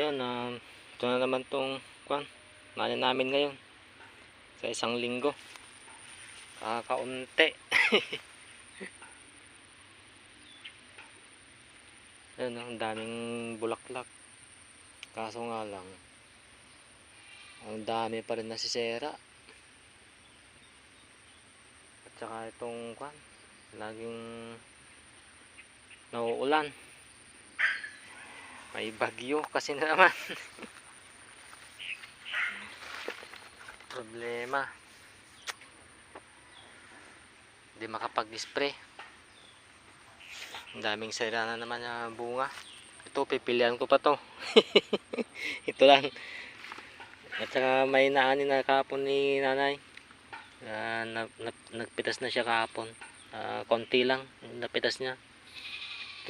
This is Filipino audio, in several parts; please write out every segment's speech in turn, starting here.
Ayun, um, ito na naman tong kwan. Nani namin ngayon. Sa isang linggo. Kakaunti. Ayun, ang daming bulaklak. Kaso nga lang, ang dami pa rin nasisera. At saka itong kwan, laging nauulan. May bagyo kasi na naman. Problema. Hindi makapag-spray. Ang daming sira na naman na bunga. Ito, pipilian ko pa to. Ito lang. At saka may naani na kahapon ni nanay. Ah, na, na- nagpitas na siya kahapon. Ah, konti lang. Napitas niya.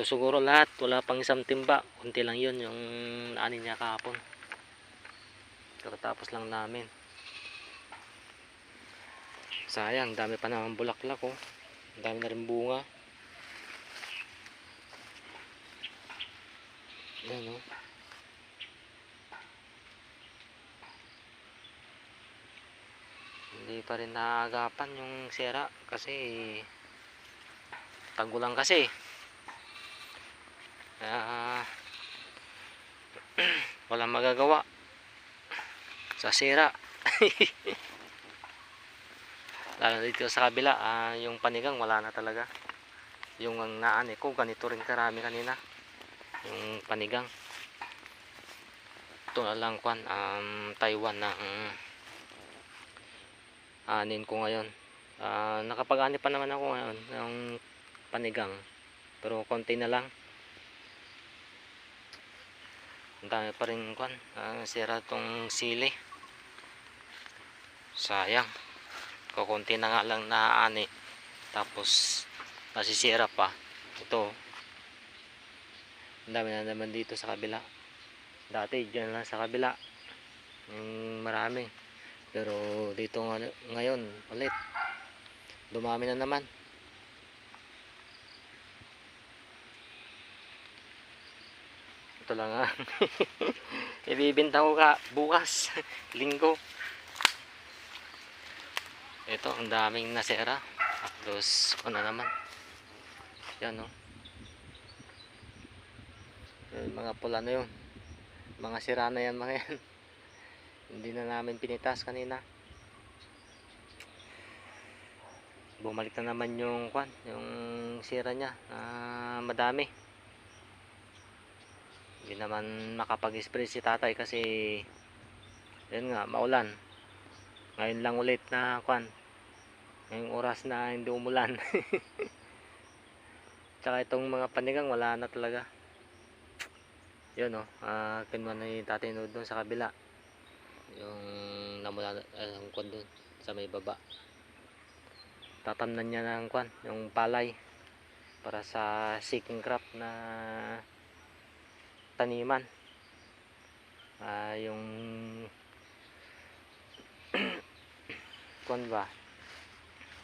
Ito siguro lahat. Wala pang isang timba. Kunti lang yun yung naani niya kahapon. Kakatapos lang namin. Sayang, dami pa naman bulaklak oh. Dami na rin bunga. Yan oh. Hindi pa rin naagapan yung sira kasi tagulang kasi. Kaya walang magagawa sa sira. Lalo dito sa kabila, ah, yung panigang wala na talaga. Yung ang naani ko, ganito rin karami kanina. Yung panigang. Ito na lang kwan, um, Taiwan na um, anin ko ngayon. Ah, nakapag-ani pa naman ako ngayon ng panigang. Pero konti na lang. Ang dami pa rin kwan. Ah, sira tong sili. Sayang. Kukunti na nga lang na ani. Tapos nasisira pa. Ito. Ang dami na naman dito sa kabila. Dati dyan lang sa kabila. Yung marami. Pero dito nga, ngayon ulit. Dumami na naman. Ito lang nga. Ibibinta ko ka bukas. Linggo. Ito, ang daming nasira. Tapos, ano naman. Yan, oh. Yung mga pula na yun. Mga sira na yan, mga yan. Hindi na namin pinitas kanina. Bumalik na naman yung kwan, yung sira niya na madami. Hindi naman makapag-spray si tatay kasi yun nga, maulan. Ngayon lang ulit na kwan. Ngayong oras na hindi umulan. Tsaka itong mga panigang wala na talaga. Yun o, oh, uh, kinuha na yung tatay no doon sa kabila. Yung namula, uh, yung kwan doon sa may baba. Tatamnan niya ng kwan, yung palay para sa seeking crop na taniman. Ah, yung kwan ba?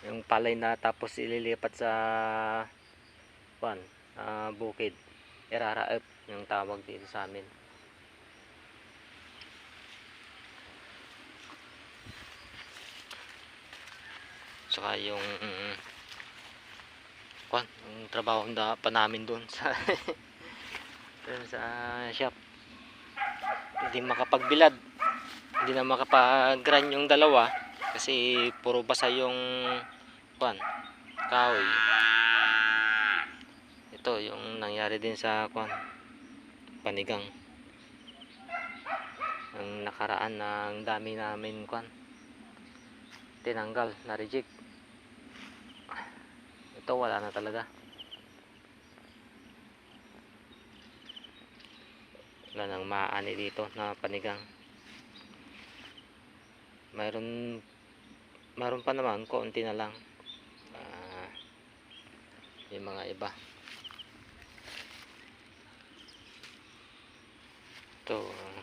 Yung palay na tapos ililipat sa kwan, ah, bukid. Iraraep yung tawag dito sa amin. Saka yung mm, kwan, yung trabaho na pa namin doon sa doon sa shop. Hindi makapagbilad. Hindi na makapag-run yung dalawa kasi puro basa yung kwan, kahoy. Ito yung nangyari din sa kwan, panigang. Ang nakaraan na ang dami namin kwan tinanggal, na-reject. Ito wala na talaga. Wala nang maani dito na panigang. Mayroon mayroon pa naman, konti na lang. Ah, yung mga iba. Ito, ah,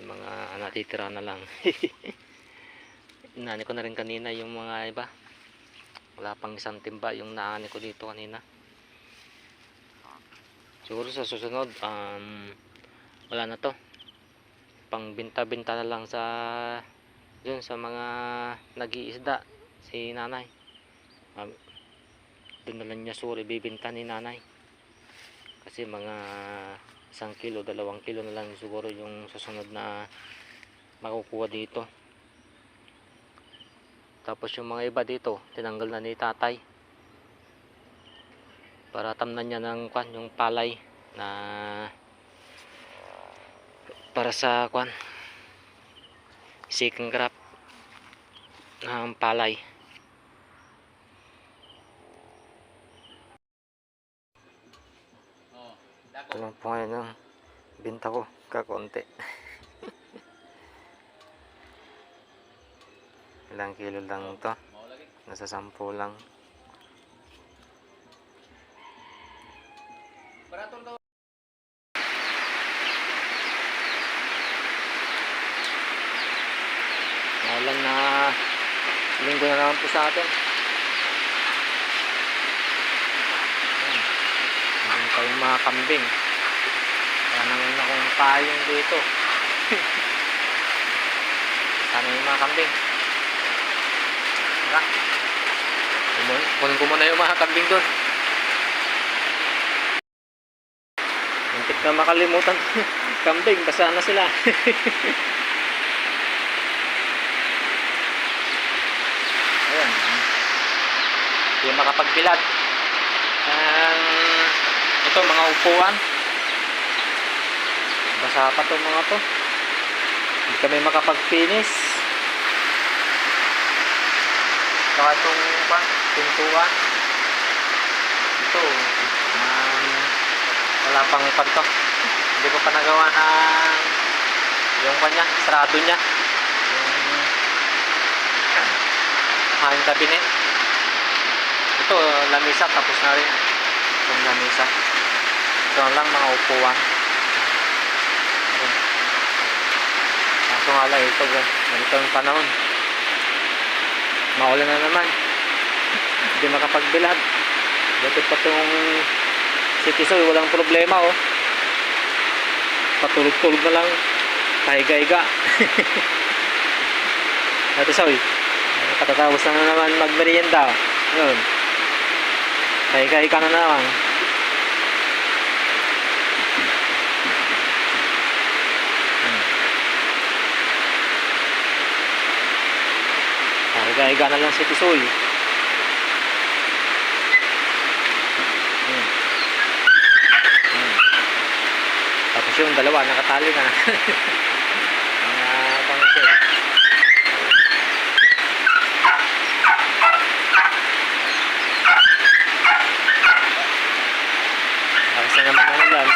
yung mga natitira na lang. Inani ko na rin kanina yung mga iba. Wala pang isang timba yung naani ko dito kanina. Siguro sa susunod, um, wala na to. Pang binta-binta na lang sa yun sa mga nag-iisda si nanay. Um, doon na lang niya suri bibinta ni nanay. Kasi mga isang kilo, dalawang kilo na lang siguro yung susunod na makukuha dito. Tapos yung mga iba dito tinanggal na ni tatay. Para tamnan niya ng kwan yung palay na para sa kwan second crop ng palay. Ito lang po ngayon ang binta ko kakonti ilang kilo lang to? Nasa sampu lang Maulan na linggo na naman po sa atin. Hindi yung mga kambing. Wala naman akong payong dito. Sana yung mga kambing. Tara. Kunin ko muna yung mga kambing doon. Muntik na makalimutan. kambing, basa na sila. Hindi makapagbilad. Ang ito mga upuan. Basa pa to mga to. Hindi kami makapag-finish. Saka itong pan, pintuan. Ito, um, wala pang pan to. Hindi ko pa nagawa ng yung kanya, sarado niya. Yung hangin cabinet. Ito, lamisa, tapos na rin. Itong lamisa. Ito lang mga upuan. Kaso nga lang ito, gan- ganito yung panahon. Maulan na naman. Hindi makapagbilad. Dito pa itong si Tisoy, walang problema oh. Patulog-tulog na lang. Pahiga-higa. Ate Soy, katatapos na naman magmerienda. Yun. Kaya ka na naman. Higa-higa na lang si Tisoy. Hmm. Hmm. Tapos yung dalawa nakatali na. Mga pangsit. Ayos na naman ano yan.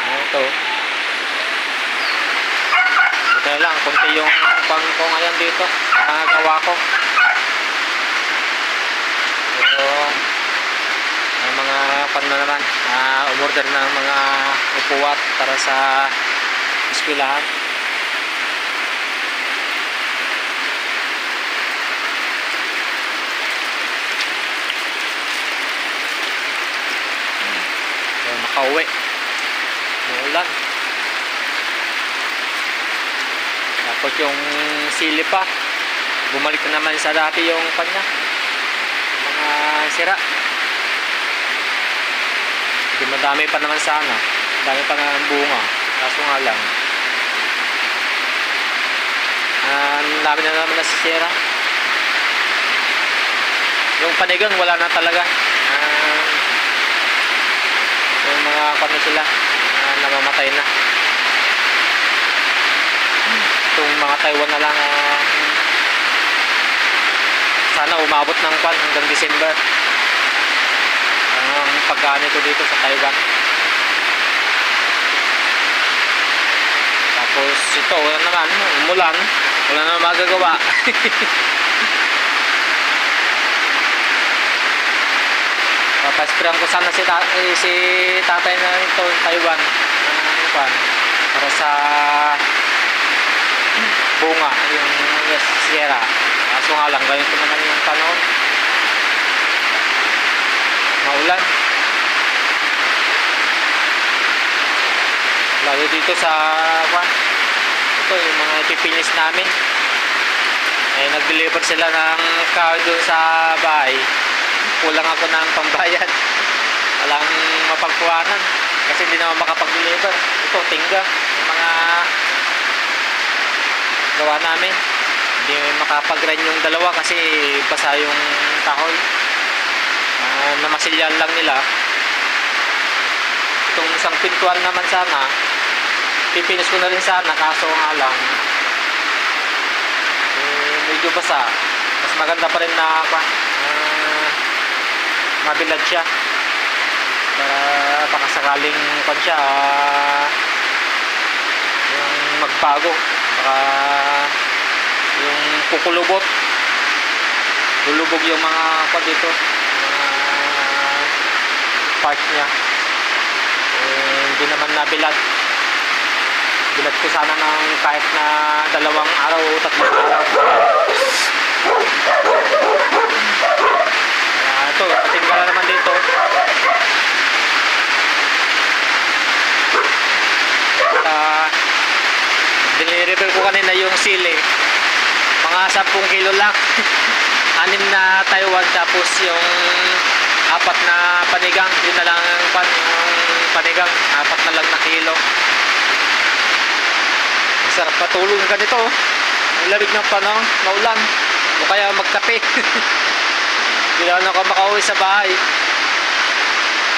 Ano ito? Buti na lang, kunti yung pang ko ngayon dito. Nakagawa ko. Pero, may mga pan na naman. Uh, umorder ng mga upuwat para sa eskwelahan. Kaya makauwi. Muulan. Tapos yung sili pa. Bumalik na naman sa dati yung kanya. Mga sira. Hindi madami pa naman sana. Dami pa nga ng bunga. Kaso nga lang. Ang dami na naman nasisira. Yung panigang wala na talaga. Ah, yung mga kano sila na namamatay na itong mga Taiwan na lang ah, sana umabot ng kwan hanggang December. Ang pagkaan ito dito sa Taiwan. Tapos ito wala naman umulan. Wala naman magagawa. Papaspiran ko sana si, ta eh, si tatay na ito, Taiwan. Pa, para sa bunga, yung yes, Sierra. Kaso nga lang, ganito naman yung panahon. Maulan. Lalo to sa kwan. Ito yung mga ipipinis namin. Eh, nag-deliver sila ng kahoy doon sa bahay. Kulang ako ng pambayad. Walang mapagkuhanan. Kasi hindi naman makapag-deliver. Ito, tingga. Yung mga gawa namin. Hindi makapag-run yung dalawa kasi basa yung kahoy. Ah, namasilyan lang nila. Itong isang pintuan naman sana, pipinis ko na rin sana kaso nga lang eh, medyo basa. Mas maganda pa rin na ah, mabilad siya. Para baka sakaling pan siya ah, yung magbago. Baka yung kukulubot. Lulubog yung mga pa dito. Mga part niya. Eh, hindi naman nabilad. Bilad ko sana ng kahit na dalawang araw o tatlong araw. Ah, ito, patingga na naman dito. Ah, kanina yung sili. Mga 10 kilo lang. Anim na Taiwan tapos yung apat na panigang. Yun na lang ang pan, panigang. Apat na lang na kilo. Masarap patulog ka nito. oh. Ang lamig ng panahon, maulan. O kaya magkape. Hindi na ako makauwi sa bahay.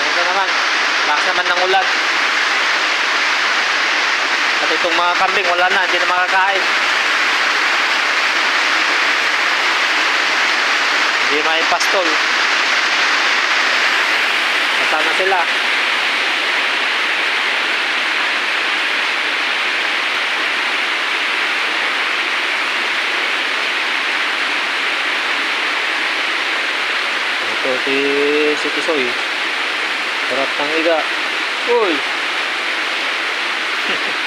Ito naman. Lakas naman ng ulan. At itong mga kambing, wala na. Hindi na makakain. Hindi may pastol. Nasaan na sila? Ito si si Tisoy. Sarap ng iga. Uy!